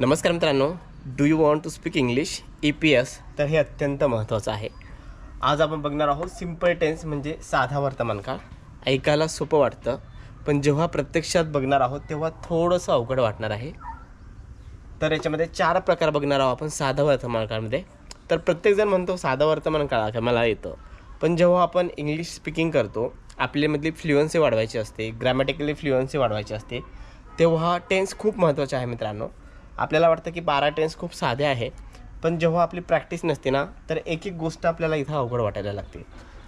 नमस्कार मित्रांनो. Do you want to speak English E P S तर हे अत्यंत महत्त्वाचं आहे. आज आपण बघणार आहोत सिंपल टेन्स म्हणजे साधा वर्तमानकाळ ऐकायला सोपं वाटतं पण जेव्हा प्रत्यक्षात बघणार आहोत तेव्हा थोडंसं अवघड वाटणार आहे. तर याच्यामध्ये चार प्रकार बघणार आहोत आपण साधा वर्तमानकाळमध्ये तर प्रत्येकजण म्हणतो साधा वर्तमानकाळ मला येतं. पण जेव्हा आपण इंग्लिश स्पीकिंग करतो आपल्यामधली फ्लुएन्सी वाढवायची असते ग्रॅमॅटिकली फ्लुएन्सी वाढवायची असते तेव्हा टेन्स खूप महत्त्वाचे आहे मित्रांनो. आपल्याला वाटतं की बारा टेन्स खूप साधे आहे पण जेव्हा आपली प्रॅक्टिस नसते ना तर एक एक गोष्ट आपल्याला इथं अवघड वाटायला लागते.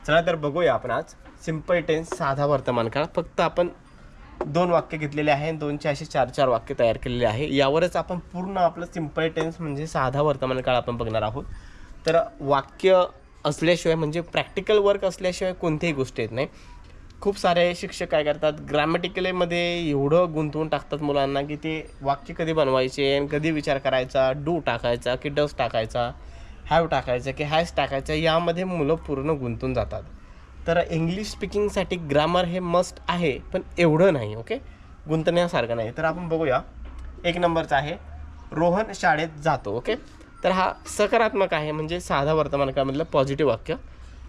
चला तर बघूया आपण आज. सिंपल टेन्स साधा वर्तमान काळ. फक्त आपण दोन वाक्य घेतलेले आहे आणि दोनचे असे चार चार वाक्य तयार केलेले आहे. यावरच आपण पूर्ण आपलं सिंपल टेन्स म्हणजे साधा वर्तमान काळ आपण बघणार आहोत. तर वाक्य असल्याशिवाय म्हणजे प्रॅक्टिकल वर्क असल्याशिवाय कोणतीही गोष्ट येत नाही. खूप सारे शिक्षक काय करतात ग्रॅमॅटिकलीमध्ये एवढं गुंतवून टाकतात मुलांना की ते वाक्य कधी बनवायचे आणि कधी विचार करायचा डू टाकायचा की डस टाकायचा हॅव टाकायचा की हॅज टाकायचा यामध्ये मुलं पूर्ण गुंतून जातात. तर इंग्लिश स्पीकिंगसाठी ग्रामर हे मस्ट आहे पण एवढं नाही ओके गुंतण्यासारखं नाही. तर आपण बघूया. एक नंबरचा आहे. रोहन शाळेत जातो ओके तर हा सकारात्मक आहे म्हणजे साधा वर्तमानकाळमधलं पॉझिटिव्ह वाक्य.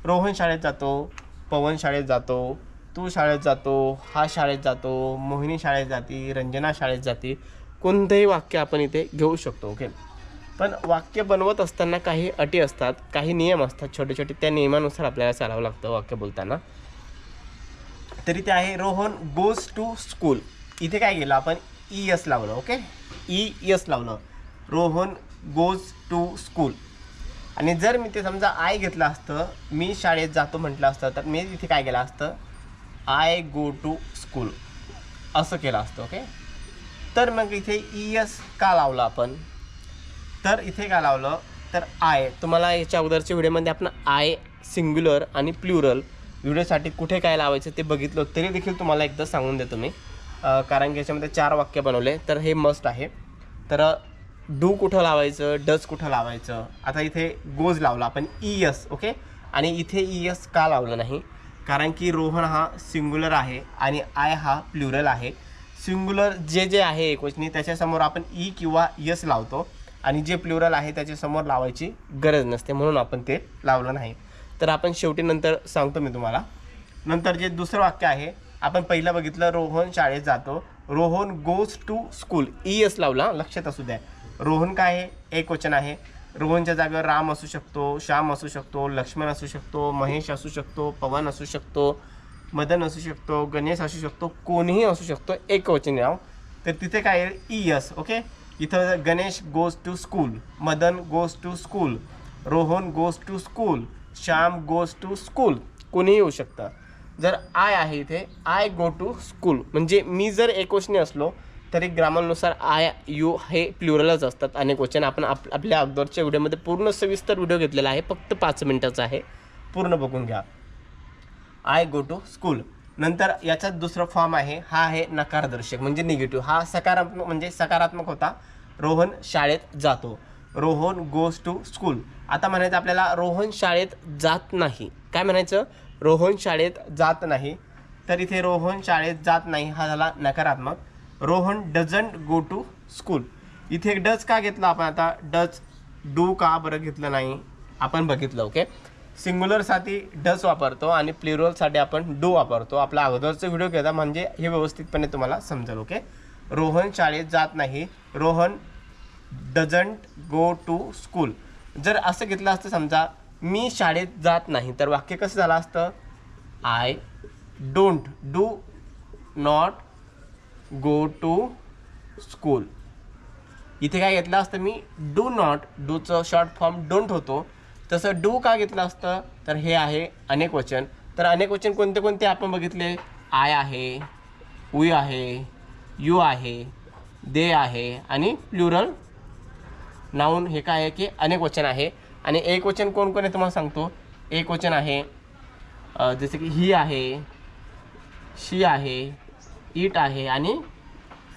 रोहन शाळेत जातो पवन शाळेत जातो तू शाळेत जातो हा शाळेत जातो मोहिनी शाळेत जाती रंजना शाळेत जाते कोणतंही वाक्य आपण इथे घेऊ शकतो ओके पण वाक्य बनवत असताना काही अटी असतात काही नियम असतात छोटे छोटे त्या नियमानुसार आपल्याला चालावं लागतं वाक्य बोलताना. तरी ते आहे रोहन गोज टू स्कूल इथे काय केलं आपण ई एस लावलं ओके ई एस लावलं. रोहन गोज टू स्कूल आणि जर मी ते समजा आय घेतलं असतं मी शाळेत जातो म्हटलं असतं तर मी तिथे काय केलं असतं? आय गो टू स्कूल असं केलं असतं ओके तर मग इथे ई एस का लावलं आपण? तर इथे का लावलं? तर आय तुम्हाला याच्या अगोदरच्या व्हिडिओमध्ये आपण आय सिंग्युलर आणि प्लुरल व्हिडिओसाठी कुठे काय लावायचं ते बघितलं तरी देखील तुम्हाला एकदा सांगून देतो मी. कारण की याच्यामध्ये चार वाक्य बनवले तर हे मस्ट आहे. तर डू कुठं लावायचं डस कुठं लावायचं? आता इथे गोज लावला आपण ई एस ओके आणि इथे ई एस का लावलं नाही? कारण की रोहन हा सिंग्युलर आहे आणि आय हा प्लुरल आहे. सिंग्युलर जे जे आहे एकवचनी त्याच्यासमोर आपण ई किंवा यस लावतो आणि जे प्लुरल आहे त्याच्यासमोर लावायची गरज नसते म्हणून आपण ते लावलं नाही. तर आपण शेवटी नंतर सांगतो मी तुम्हाला. नंतर जे दुसरं वाक्य आहे आपण पहिलं बघितलं रोहन शाळेत जातो. Rohan goes to school E S लावला लक्षात असू द्या. रोहन काय आहे? एक वचन आहे. रोहनच्या जागेवर राम असू शकतो श्याम असू शकतो लक्ष्मण असू शकतो महेश असू शकतो पवन असू शकतो मदन असू शकतो गणेश असू शकतो कोणीही असू शकतो एकवचन नाव तर तिथे काय आहे? ई एस ओके इथं Ganesh goes to school Madan goes to school Rohan goes to school Shyam goes to school कोणीही येऊ शकतं. जर आय आहे इथे आय गो टू स्कूल म्हणजे मी जर एकवचनी असलो तरी ग्रामानुसार आय यू हे प्लुरलच असतात. अनेक वचन आपण आप आपल्या अगोदरच्या व्हिडिओमध्ये पूर्ण सविस्तर व्हिडिओ घेतलेला आहे. फक्त पाच मिनटाचा आहे. पूर्ण बघून घ्या. आय गो टू स्कूल नंतर याचा दुसरा फॉर्म आहे. हा आहे नकारदर्शक म्हणजे निगेटिव्ह हा सकारात्मक म्हणजे सकारात्मक होता. रोहन शाळेत जातो. रोहन गोज टू स्कूल आता म्हणायचं आपल्याला रोहन शाळेत जात नाही. काय म्हणायचं? रोहन शाळेत जात नाही. तर इथे रोहन शाळेत जात नाही. हा झाला नकारात्मक. Rohan doesn't go to school इथे एक डच का घेतला आपण आता? डच डू का बरं घेतलं नाही? आपण बघितलं ओके सिंग्युलरसाठी डच वापरतो आणि प्लिरोलसाठी आपण डू वापरतो. आपला अगोदरचा व्हिडिओ घेता म्हणजे हे व्यवस्थितपणे तुम्हाला समजेल ओके रोहन शाळेत जात नाही. Rohan doesn't go to school जर असं घेतलं असतं समजा मी शाळेत जात नाही तर वाक्य कसं झालं असतं? I don't do not go to school इथे काय घेतलं असतं मी डू नॉट डूचं शॉर्ट फॉर्म डोंट होतो. तसं डू का घेतलं असतं? तर हे आहे अनेक वचन. तर अनेक वचन कोणते कोणते आपण बघितले? आय आहे वी आहे यू आहे दे आहे आणि प्लुरल नाऊन हे काय आहे की अनेक वचन आहे. आणि एक वचन कोण कोण आहे तुम्हाला सांगतो? एक वचन आहे जसं की ही आहे शी आहे इट आहे आणि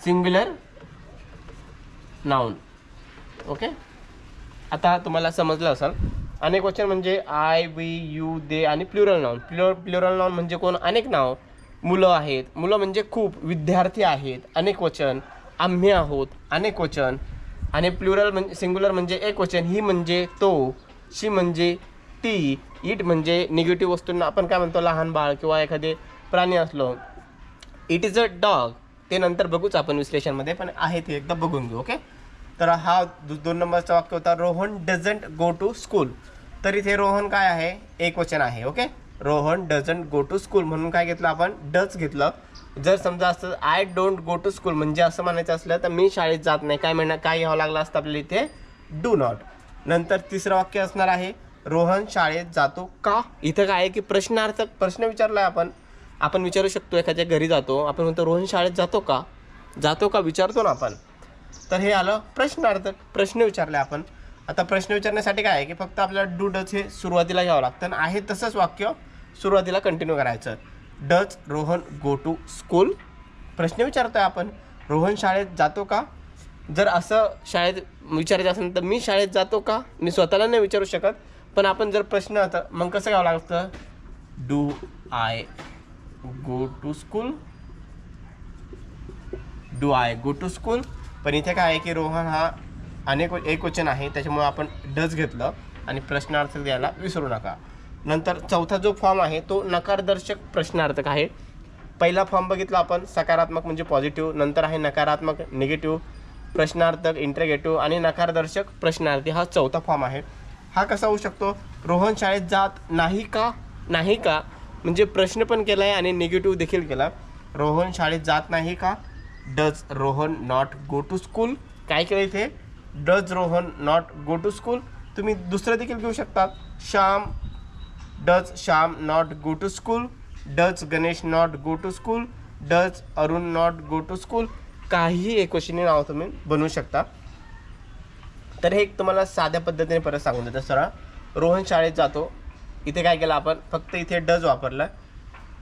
सिंग्युलर नाऊन. ओके? आता तुम्हाला समजलं असेल. अनेक वचन म्हणजे आय वी यू दे आणि plural noun. Plural plural noun म्हणजे कोण? अनेक नाव. मुलं आहेत. मुलं म्हणजे खूप. विद्यार्थी आहेत. अनेक वचन. आम्ही आहोत. अनेक वचन. आणि प्लुरल म्हणजे सिंग्युलर म्हणजे एक वचन. ही म्हणजे तो. शी म्हणजे ती. इट म्हणजे निगेटिव्ह वस्तूंना आपण काय म्हणतो? लहान बाळ किंवा एखादे प्राणी असलो. इट इज अ डॉग ते नंतर बघूच आपण विश्लेषणमध्ये पण आहे ते एकदा बघून घेऊ ओके तर हा दु- दोन नंबरचा वाक्य होता Rohan doesn't go to school तर इथे रोहन काय आहे? एक वचन आहे okay Rohan doesn't go to school म्हणून काय घेतलं आपण? डच घेतलं. जर समजा असतं I don't go to school म्हणजे असं म्हणायचं असलं तर मी शाळेत जात नाही. काय म्हणणं काय घ्यावं लागलं असतं आपल्याला इथे? डू नॉट नंतर तिसरं वाक्य असणार आहे रोहन शाळेत जातो का? इथं काय आहे की प्रश्नार्थक प्रश्न विचारलाय आपण. आपण विचारू शकतो एखाद्या घरी जातो आपण म्हणतो रोहन शाळेत जातो का? जातो का? विचारतो ना आपण. तर हे आलं प्रश्नार्थक प्रश्न विचारले आपण. आता प्रश्न विचारण्यासाठी काय आहे की फक्त आपल्याला डू डच हे सुरुवातीला घ्यावं लागतं आणि आहे तसंच वाक्य सुरुवातीला कंटिन्यू करायचं. Does Rohan go to school प्रश्न विचारतोय आपण. रोहन शाळेत जातो का? जर असं शाळेत विचारायचं असेल तर मी शाळेत जातो का? मी स्वतःला नाही विचारू शकत. पण आपण जर प्रश्न आता मग कसं घ्यावं लागतं? Do I go to school do I go to school पण इथे काय आहे की रोहन हा अनेक एक वचन आहे त्याच्यामुळे आपण डच घेतलं आणि प्रश्नार्थ द्यायला विसरू नका. नंतर चौथा जो फॉर्म आहे तो नकारदर्शक प्रश्नार्थक आहे. पहिला फॉर्म बघितला आपण सकारात्मक म्हणजे पॉझिटिव्ह नंतर आहे नकारात्मक निगेटिव्ह प्रश्नार्थक इंटरगेटिव्ह आणि नकारदर्शक प्रश्नार्थी हा चौथा फॉर्म आहे. हा कसा होऊ शकतो? रोहन शाळेत जात नाही का? नाही का? म्हणजे प्रश्न पण केला आहे आणि निगेटिव्ह देखील केला. रोहन शाळेत जात नाही का? Does Rohan not go to school काय केलं इथे? Does Rohan not go to school तुम्ही दुसरं देखील घेऊ शकतात Shyam does Shyam not go to school does Ganesh not go to school does Arun not go to school काही एकवचनी नाव तुम्ही बनवू शकता. तर हे एक तुम्हाला साध्या पद्धतीने परत सांगून देतं सरळ रोहन शाळेत जातो. इथे काय केलं आपण? फक्त इथे डज वापरलं.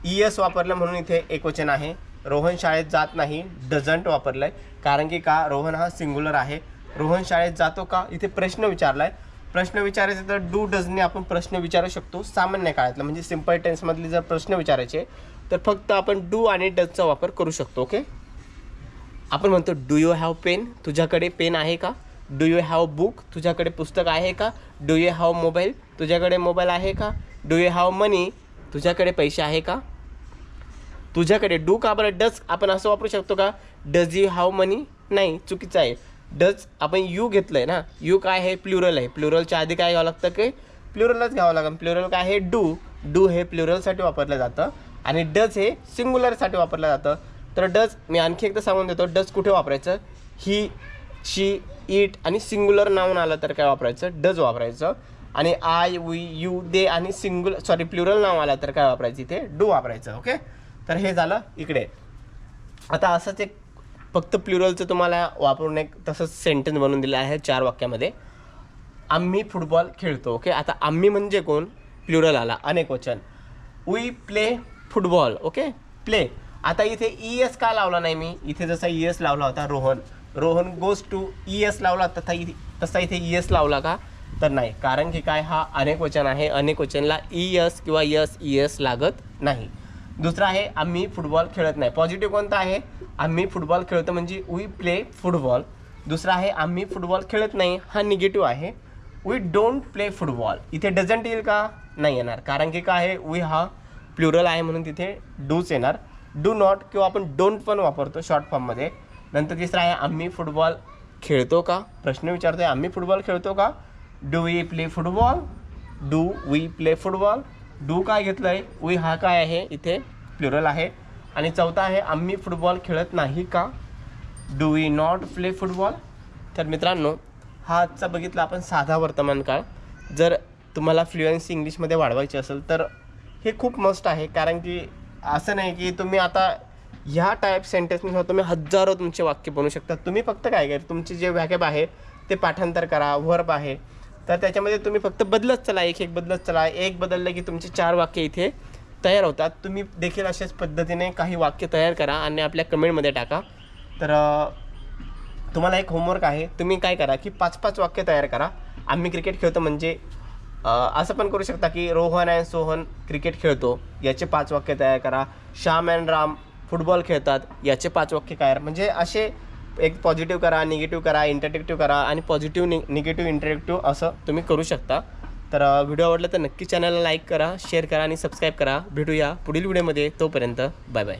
ई एस वापरलं म्हणून इथे एकवचन आहे. रोहन शाळेत जात नाही डझंट वापरलं आहे कारण की का? रोहन हा सिंग्युलर आहे. रोहन शाळेत जातो का? इथे प्रश्न विचारला आहे प्रश्न विचारायचे तर डू डजने आपण प्रश्न विचारू शकतो सामान्य काळातला. म्हणजे सिंपल टेन्समधले जर प्रश्न विचारायचे तर फक्त आपण डू आणि डजचा वापर करू शकतो ओके आपण म्हणतो डू यू हॅव पेन तुझ्याकडे पेन आहे का? डू यू हॅव बुक तुझ्याकडे पुस्तक आहे का? डू यू हॅव मोबाईल तुझ्याकडे मोबाईल आहे का? डू यू हॅव मनी तुझ्याकडे पैसे आहे का? तुझ्याकडे डू का बरं? डज आपण असं वापरू शकतो का? डज यू हॅव मनी नाही चुकीचं आहे. डज आपण यू घेतलं आहे ना? यू काय आहे? प्लुरल आहे. प्लुरलच्या आधी काय घ्यावं लागतं की? प्लुरलच घ्यावं लागेल. प्लुरल काय आहे? डू डू हे प्लुरलसाठी वापरलं जातं. आणि डज हे सिंग्युलरसाठी वापरलं जातं. तर डज मी आणखी एकदा सांगून देतो. डज कुठे वापरायचं? ही शी इट आणि सिंग्युलर नाऊन आलं तर काय वापरायचं? डज वापरायचं. आणि आय वी यू दे आणि सिंगल सॉरी प्लुरल नाव आला तर काय वापरायचं इथे? डू वापरायचं ओके तर हे झालं इकडे. आता असंच एक फक्त प्लुरलचं तुम्हाला वापरून एक तसंच सेंटेन्स बनवून दिलं आहे चार वाक्यामध्ये. आम्ही फुटबॉल खेळतो ओके आता आम्ही म्हणजे कोण? प्लुरल आला अनेक वचन. We play football okay play आता इथे ई एस का लावला नाही मी? इथे जसा ई एस लावला होता Rohan. Rohan goes to E S लावला तथा इथे तसा इथे ई एस लावला का? तर नाही. कारण की काय? हा अनेक वचन आहे. अनेक वचनला ई एस किंवा यस ई एस लागत नाही. दुसरा आहे आम्ही फुटबॉल खेळत नाही. पॉझिटिव्ह कोणता आहे? आम्ही फुटबॉल खेळतो म्हणजे वी प्ले फुटबॉल दुसरा आहे आम्ही फुटबॉल खेळत नाही. हा निगेटिव्ह आहे. वी डोंट प्ले फुटबॉल इथे डझंट येईल का? नाही येणार. कारण की काय आहे? वी हा प्लुरल आहे म्हणून तिथे डूच येणार. डू नॉट किंवा आपण डोंट पण वापरतो शॉर्ट फॉर्ममध्ये नंतर तिसरा आहे आम्ही फुटबॉल खेळतो का? प्रश्न विचारतोय आम्ही फुटबॉल खेळतो का? Do we play football do we play football do काय घेतलं आहे वी हा काय आहे? इथे प्लुरल आहे. आणि चौथा आहे आम्ही फुटबॉल खेळत नाही का? Do we not play football तर मित्रांनो हा आजचा बघितला आपण साधा वर्तमान काळ. जर तुम्हाला फ्लुएन्सी इंग्लिशमध्ये वाढवायची असेल तर हे खूप मस्त आहे. कारण की असं नाही की तुम्ही आता ह्या टाईप सेंटेन्सनुसार तुम्ही हजारो तुमचे वाक्य बनवू शकता. तुम्ही फक्त काय करा तुमचे जे व्याकॅब आहे ते पाठांतर करा वर्ब आहे. तर त्याच्यामध्ये तुम्ही फक्त बदलत चला एक एक बदलत चला एक बदललं की तुमचे चार वाक्य इथे तयार होतात. तुम्ही देखील अशाच पद्धतीने काही वाक्य तयार करा आणि आपल्या कमेंटमध्ये टाका. तर तुम्हाला एक होमवर्क आहे. तुम्ही काय करा की पाच पाच वाक्य तयार करा. आम्ही क्रिकेट खेळतो म्हणजे असं पण करू शकता की रोहन अँड सोहन क्रिकेट खेळतो. याचे पाच वाक्य तयार करा. श्याम अँड राम फुटबॉल खेळतात. याचे पाच वाक्य तयार. म्हणजे असे एक पॉझिटिव्ह करा निगेटिव्ह करा इंटरटेक्टिव्ह करा आणि पॉझिटिव्ह नि निगेटिव्ह इंटरॅक्टिव्ह असं तुम्ही करू शकता. तर व्हिडिओ आवडला तर नक्की चॅनलला लाईक करा शेअर करा आणि सबस्क्राईब करा. भेटूया पुढील व्हिडिओमध्ये तोपर्यंत बाय बाय